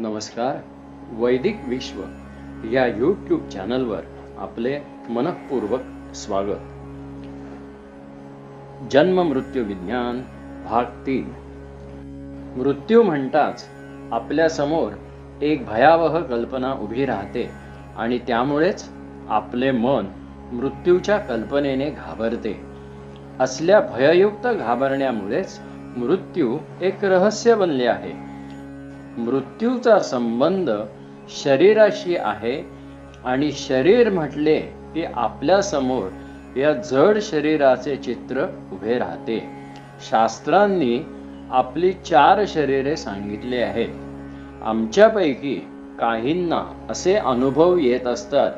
नमस्कार वैदिक विश्व या यूट्यूब चॅनलवर आपले मनपूर्वक स्वागत. जन्म मृत्यू विज्ञान भाग तीन. मृत्यू म्हणताच आपल्यासमोर एक भयावह कल्पना उभी राहते आणि त्यामुळेच आपले मन मृत्यूच्या कल्पनेने घाबरते. असल्या भययुक्त घाबरण्यामुळेच मृत्यू एक रहस्य बनले आहे. मृत्यूचा संबंध शरीराशी आहे आणि शरीर म्हटले की आपल्यासमोर या जड शरीराचे चित्र उभे राहते. शास्त्रांनी आपली चार शरीरे सांगितले आहेत. आमच्यापैकी काहींना असे अनुभव येत असतात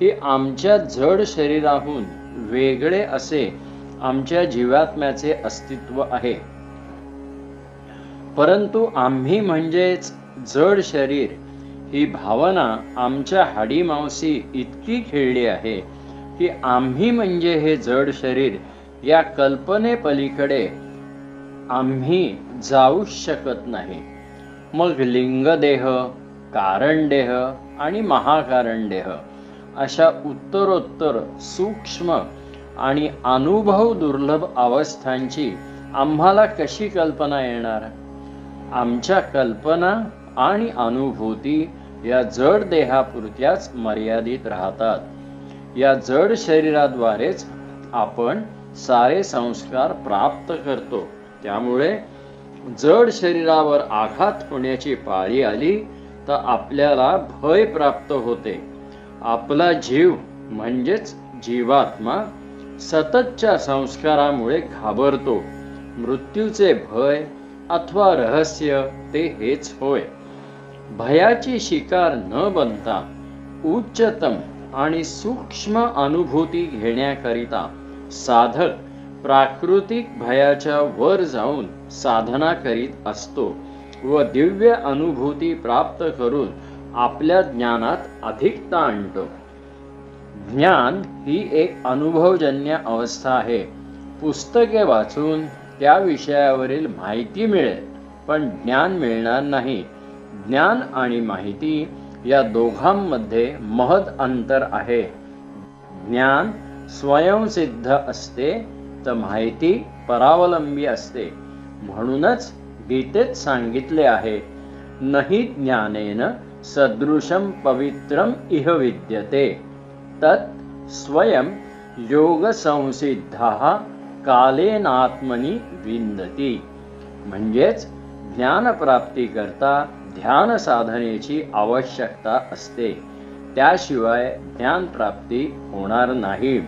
की आमच्या जड शरीराहून वेगळे असे आमच्या जीवात्म्याचे अस्तित्व आहे. परंतु आम्ही म्हणजेच जड शरीर ही भावना आमच्या हाडीमावशी इतकी खेळली आहे की आम्ही म्हणजे हे जड शरीर या कल्पनेपलीकडे आम्ही जाऊ शकत नाही. मग लिंगदेह कारणदेह आणि महाकारणदेह अशा उत्तरोत्तर सूक्ष्म आणि अनुभव दुर्लभ अवस्थांची आम्हाला कशी कल्पना येणार? आमच्या कल्पना आणि अनुभूती या जड देहापुरत्याच मर्यादित राहतात. या जड शरीराद्वारेच आपण सारे संस्कार प्राप्त करतो. त्यामुळे जड शरीरावर आघात होण्याची पाळी आली तर आपल्याला भय प्राप्त होते. आपला जीव म्हणजेच जीवात्मा सततच्या संस्कारामुळे घाबरतो. मृत्यूचे भय अथवा रहस्य ते हेच होय. भयाची शिकार न बनता उच्चतम आणि सूक्ष्म अनुभूती घेण्याकरिता साधक प्राकृतिक भयाच्या वर जाऊन साधना करीत असतो व दिव्य अनुभूती प्राप्त करून आपल्या ज्ञानात अधिकता आणतो. ज्ञान ही एक अनुभवजन्य अवस्था आहे. पुस्तके वाचून त्या विषयावरील माहिती मिळेल पण ज्ञान मिळणार नाही. ज्ञान आणि माहिती या दोघांमध्ये महद अंतर आहे. ज्ञान स्वयंसिद्ध असते तर माहिती परावलंबी असते. म्हणूनच गीतेत सांगितले आहे नहि ज्ञानेन सदृशम पवित्रम इह विद्यते. तत् स्वयं योगसंसिद्धः कालेनात्मनी विंदती म्हणजेच ज्ञानप्राप्तीकरता ध्यान साधनेची आवश्यकता असते. त्याशिवाय ज्ञानप्राप्ती होणार नाही.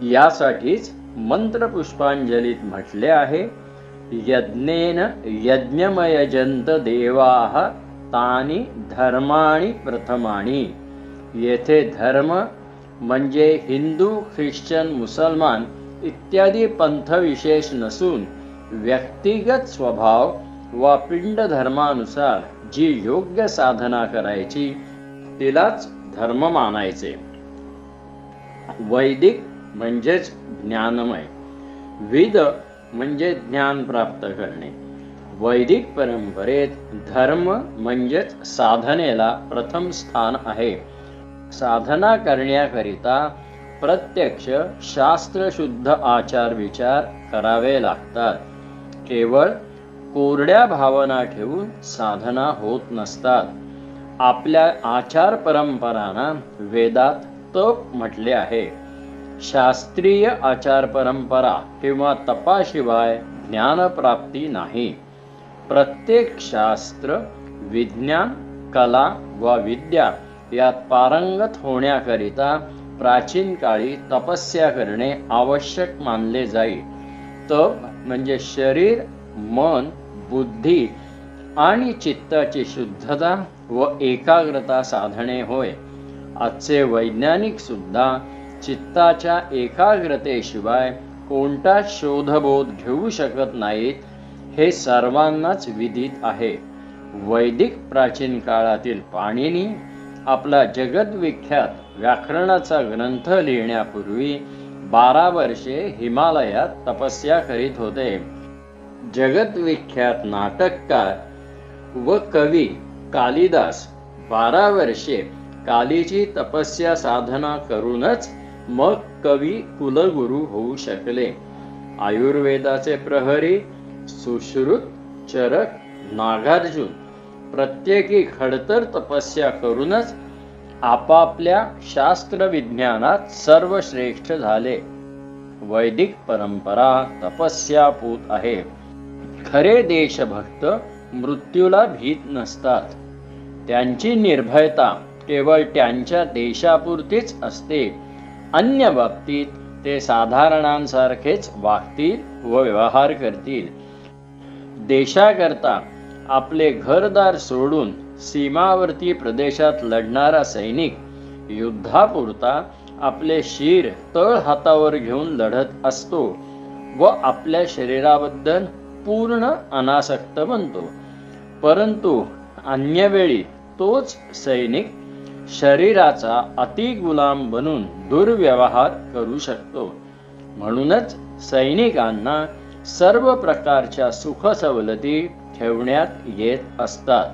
यासाठीच मंत्रपुष्पांजलीत म्हटले आहे यज्ञेन यज्ञमयजंत देवाः तानी धर्माणी प्रथमाणी. येथे धर्म म्हणजे हिंदू ख्रिश्चन मुसलमान इत्यादी पंथ विशेष नसून व्यक्तिगत स्वभाव वा पिंड धर्मानुसार जी योग्य साधना करायची तिलाच धर्म मानायचे. वैदिक म्हणजेच ज्ञानमय. विद म्हणजे ज्ञान प्राप्त करणे. वैदिक परंपरेत धर्म म्हणजेच साधनेला प्रथम स्थान आहे. साधना करण्याकरिता प्रत्यक्ष शास्त्रशुद्ध आचार विचार करावे लागतात. केवळ कोरड्या भावना ठेवून साधना होत नसतात. आपल्या आचार परंपरांना वेदात तप म्हटले आहे. शास्त्रीय आचार परंपरा किंवा तपाशिवाय ज्ञानप्राप्ती नाही. प्रत्येक शास्त्र विज्ञान कला व विद्या यात पारंगत होण्याकरिता प्राचीन काळी तपस्या करणे आवश्यक मानले जाई. तप म्हणजे शरीर मन बुद्धी आणि चित्ताची शुद्धता व एकाग्रता साधणे होय. आजचे वैज्ञानिक सुद्धा चित्ताच्या एकाग्रतेशिवाय कोणता शोधबोध घेऊ शकत नाहीत हे सर्वांनाच विदित आहे. वैदिक प्राचीन काळातील पाणिनी आपला जगद्विख्यात व्याकरणाचा ग्रंथ लिहिण्यापूर्वी बारा वर्षे हिमालयात तपस्या करीत होते. जगद्विख्यात नाटककार व कवी कालिदास बारा वर्षे कालीची तपस्या साधना करूनच मग कवी कुलगुरू होऊ शकले. आयुर्वेदाचे प्रहरी सुश्रुत चरक नागार्जुन प्रत्येकी खडतर तपस्या करूनच आपापल्या शास्त्र विज्ञानात सर्वश्रेष्ठ झाले. वैदिक परंपरा तपस्यापूत आहे. खरे देशभक्त मृत्यूला भीत नसतात. त्यांची निर्भयता केवळ त्यांच्या देशापुरतीच असते. अन्य बाबतीत ते साधारणांसारखेच वागतील व व्यवहार करतील. देशाकरता आपले घरदार सोडून सीमावर्ती प्रदेशात लढणारा सैनिक युद्धापुरता आपले शिर तळ हातावर घेऊन लढत असतो व आपल्या शरीराबद्दल पूर्ण अनासक्त बनतो. परंतु अन्य वेळी तोच सैनिक शरीराचा अति गुलाम बनून दुर्व्यवहार करू शकतो. म्हणूनच सैनिकांना सर्व प्रकारच्या सुख सवलती ठेवण्यात येत असतात.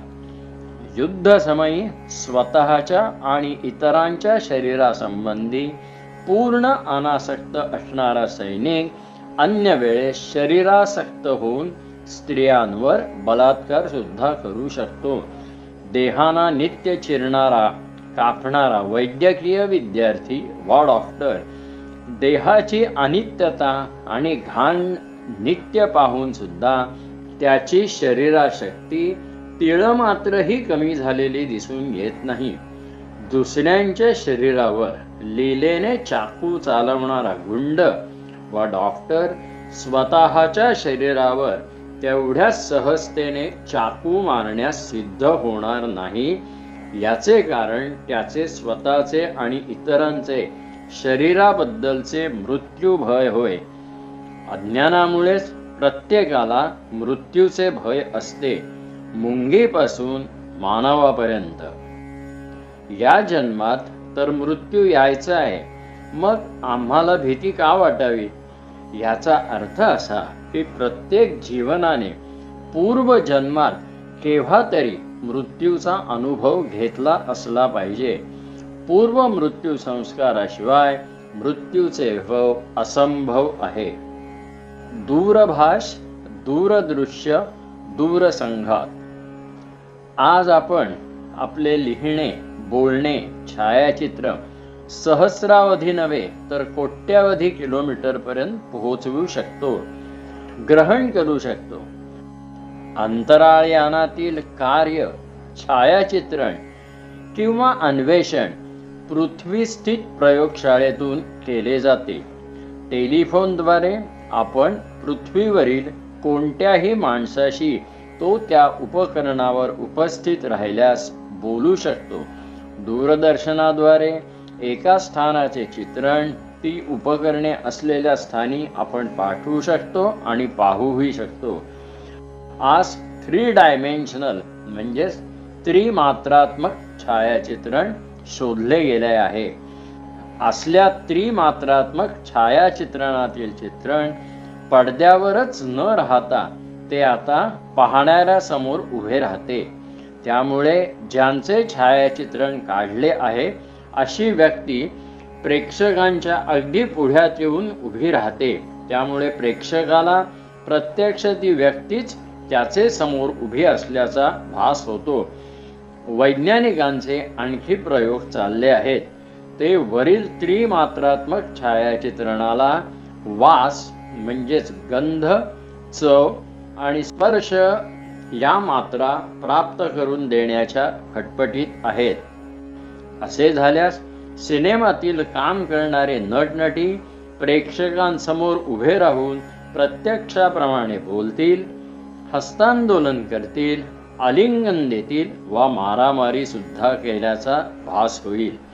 युद्धसमयी स्वतःच्या आणि इतरांच्या शरीरासंबंधी पूर्ण अनासक्त असणारा सैनिक अन्य वेळेस शरीरासक्त होऊन स्त्रियांवर बलात्कार सुद्धा करू शकतो. देहाना नित्य चिरणारा कापणारा वैद्यकीय विद्यार्थी वा डॉक्टर देहाची अनित्यता आणि घाण नित्य पाहून सुद्धा त्याची शरीराशक्ती तिळ मात्रही कमी झालेली दिसून येत नाही. दुसऱ्यांच्या शरीरावर लिलेने चाकू चालवणारा गुंड व डॉक्टर स्वतःच्या शरीरावर तेवढ्या सहजतेने चाकू मारण्यास सिद्ध होणार नाही. याचे कारण त्याचे स्वतःचे आणि इतरांचे शरीराबद्दलचे मृत्यू भय होय. अज्ञानामुळेच प्रत्येकाला मृत्यूचे भय असते मुंगीपासून मानवापर्यंत. या जन्मात तर मृत्यू यायचा आहे. मग आम्हाला भीती का वाटावी? याचा अर्थ असा की प्रत्येक जीवनाने पूर्व जन्मात केव्हा तरी मृत्यूचा अनुभव घेतला असला पाहिजे. पूर्व मृत्यू संस्काराशिवाय मृत्यूचे भव असंभव आहे. दूरभाष दूरदृश्य दूरसंघात. आज आपण आपले लिहिणे बोलणे छायाचित्र सहस्रावधी नव्हे तर कोट्यावधी किलोमीटरपर्यंत पोहोचवू शकतो ग्रहण करू शकतो. अंतराळयानातील कार्य छायाचित्रण किंवा अन्वेषण पृथ्वीस्थित प्रयोगशाळेतून केले जाते. टेलिफोनद्वारे आपण पृथ्वीवरील कोणत्याही माणसाशी तो त्या उपकरणावर उपस्थित राहिल्यास बोलू शकतो. दूरदर्शनाद्वारे एका स्थानाचे चित्रण ती उपकरणे असलेल्या स्थानी आपण पाठवू शकतो आणि पाहूही शकतो. आज थ्री डायमेन्शनल म्हणजेच त्रिमात्रात्मक छायाचित्रण शोधले गेले आहे. असल्या त्रिमात्रात्मक छायाचित्रणातील चित्रण पडद्यावरच न राहता ते आता पाहणाऱ्या समोर उभे राहते. त्यामुळे ज्यांचे छायाचित्रण काढले आहे अशी व्यक्ती प्रेक्षकांच्या अगदी पुढ्यात येऊन उभी राहते. त्यामुळे प्रेक्षकाला प्रत्यक्ष ती व्यक्तीच त्याचे समोर उभी असल्याचा भास होतो. वैज्ञानिकांचे आणखी प्रयोग चालले आहेत. ते वरील त्रिमात्रात्मक छायाचित्रणाला वास म्हणजेच गंध चव आणि स्पर्श या मात्रा प्राप्त करून देण्याच्या खटपटीत आहेत. असे झाल्यास सिनेमातील काम करणारे नटनटी प्रेक्षकांसमोर उभे राहून प्रत्यक्षाप्रमाणे बोलतील हस्तांदोलन करतील आलिंगन देतील वा मारामारी सुद्धा केल्याचा भास होईल.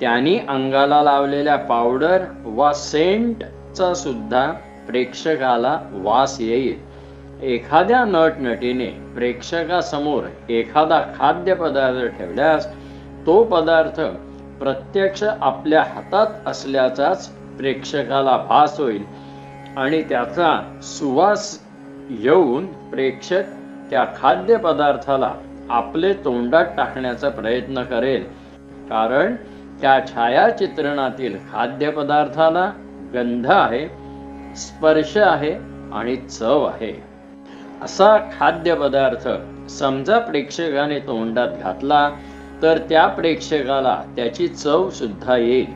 त्यांनी अंगाला लावलेल्या पावडर वा सेंटचा सुद्धा प्रेक्षकाला वास येईल. एखाद्या नटनटीने प्रेक्षकासमोर एखादा खाद्यपदार्थ ठेवल्यास तो पदार्थ प्रत्यक्ष आपल्या हातात असल्याचाच प्रेक्षकाला भास होईल आणि त्याचा सुवास येऊन प्रेक्षक त्या खाद्यपदार्थाला आपले तोंडात टाकण्याचा प्रयत्न करेल. कारण त्या छायाचित्रणातील खाद्यपदार्थाला गंध आहे स्पर्श आहे आणि चव आहे. असा खाद्यपदार्थ समजा प्रेक्षकाने तोंडात घातला तर त्या प्रेक्षकाला त्याची चव सुद्धा येईल.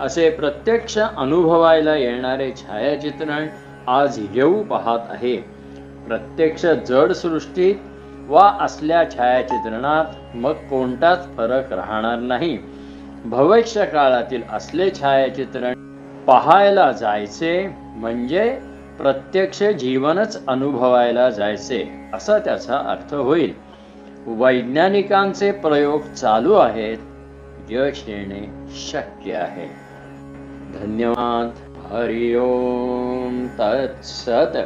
असे प्रत्यक्ष अनुभवायला येणारे छायाचित्रण आज येऊ पाहत आहे. प्रत्यक्ष जड सृष्टीत वा असल्या छायाचित्रणात मग कोणताच फरक राहणार नाही. भविष्य काळातील असले छायाचित्रण पाहायला जायचे म्हणजे प्रत्यक्ष जीवनच अनुभवायला जायचे असा त्याचा अर्थ होईल. वैज्ञानिकांचे प्रयोग चालू आहेत. यश येणे शक्य आहे. धन्यवाद. हरिओम. तत्सत.